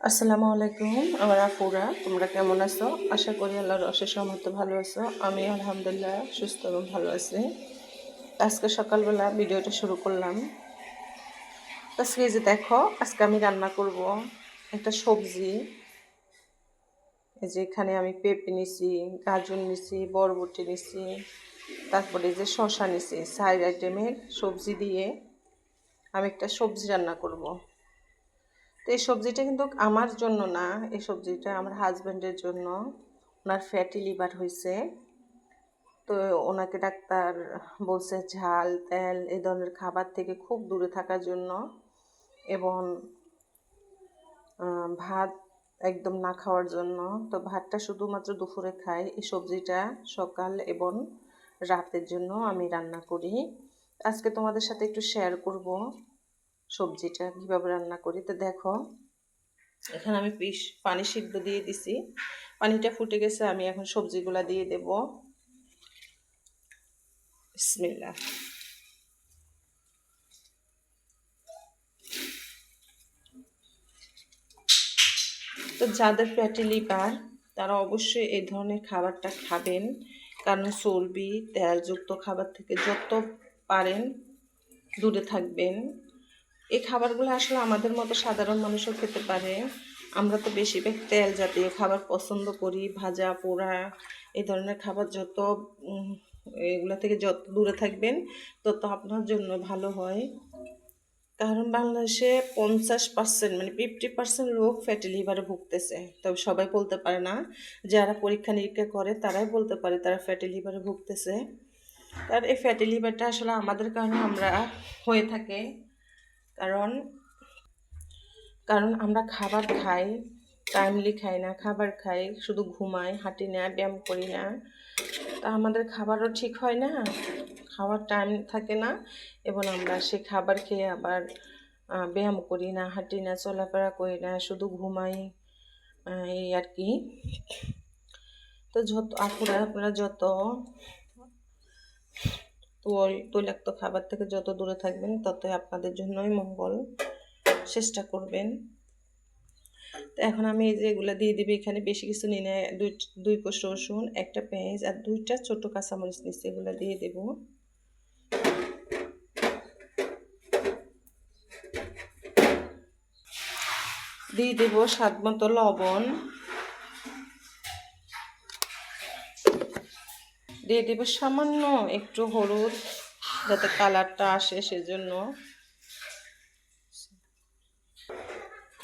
আসসালামু আলাইকুম, আমার আফুরা তোমরা কেমন আছো? আশা করি আল্লাহর অশেষ মতো ভালো আছো। আমি আলহামদুলিল্লাহ সুস্থ এবং ভালো আছি। আজকে সকালবেলা ভিডিওটা শুরু করলাম। আজকে যে দেখো, আজকে আমি রান্না করব একটা সবজি। এই যে এখানে আমি পেঁপে নিছি, গাজর নিছি, বরবটি নিছি, তারপরে যে শশা নিছি, সাইড আইটেমের সবজি দিয়ে আমি একটা সবজি রান্না করব। তো এই সবজিটা কিন্তু আমার জন্য না, এই সবজিটা আমার হাজব্যান্ডের জন্য। ওনার ফ্যাটি লিভার হয়েছে তো ওনাকে ডাক্তার বলছে ঝাল, তেল এই ধরনের খাবার থেকে খুব দূরে থাকার জন্য এবং ভাত একদম না খাওয়ার জন্য। তো ভাতটা শুধুমাত্র দুপুরে খাই। এই সবজিটা সকাল এবং রাতের জন্য আমি রান্না করি। আজকে তোমাদের সাথে একটু শেয়ার করব। সবজিটা কীভাবে রান্না করি? তো দেখো, এখানে আমি পিস, পানি সিদ্ধ দিয়ে দিছি। পানিটা ফুটে গেছে, আমি এখন সবজিগুলা দিয়ে দেব। বিসমিল্লাহ। তো যাদের ফ্যাটি লিভার, তারা অবশ্যই এই ধরনের খাবারটা খাবেন। কারণ চর্বি, তেলযুক্ত খাবার থেকে যত পারেন, দূরে থাকবেন। এই খাবারগুলো আসলে আমাদের মতো সাধারণ মানুষও খেতে পারে। আমরা তো বেশিরভাগ তেল জাতীয় খাবার পছন্দ করি, ভাজা, পোড়া, এই ধরনের খাবার যত এগুলা থেকে যত দূরে থাকবেন, তত আপনার জন্য ভালো হয়। কারণ বাংলাদেশে পঞ্চাশ পার্সেন্ট মানে ফিফটি পার্সেন্ট লোক ফ্যাটি লিভারে ভুগতেছে। তবে সবাই বলতে পারে না। যারা পরীক্ষা নিরীক্ষা করে, তারাই বলতে পারে তারা ফ্যাটি লিভারে ভুগতেছে। আর এই ফ্যাটি লিভারটা আসলে আমাদের কারণে আমরা হয়ে থাকে। কারণ কারণ আমরা খাবার খাই টাইমলি খাই না, খাবার খাই, শুধু ঘুমাই, হাঁটি না, ব্যায়াম করি না। তা আমাদের খাবারও ঠিক হয় না, খাওয়ার টাইম থাকে না, এবং আমরা সে খাবার খেয়ে আবার ব্যায়াম করি না, হাঁটি না, চলাফেরা করি না, শুধু ঘুমাই এই আর কি। তো যত, আপনারা আপনারা যত তৈলাক্ত খাবার থেকে যত দূরে থাকবেন ততই আপনাদের জন্যই মঙ্গল চেষ্টা করবেন। তো এখন আমি এই যে এগুলো দিয়ে দিবি, এখানে বেশি কিছু নিয়ে নেয় দুই দুই কোষ রসুন, একটা পেঁয়াজ আর দুইটা ছোট কাঁচামরিচ নিচ্ছি এগুলো দিয়ে দেবো। দিয়ে দেবো স্বাদ মতো লবণ। দিয়ে দেবো সামান্য একটু হলুদ যাতে কালারটা আসে সেজন্য।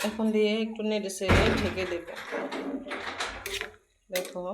এখন দিয়ে একটু নেড়ে সেড়ে ঢেকে দেব। দেখো।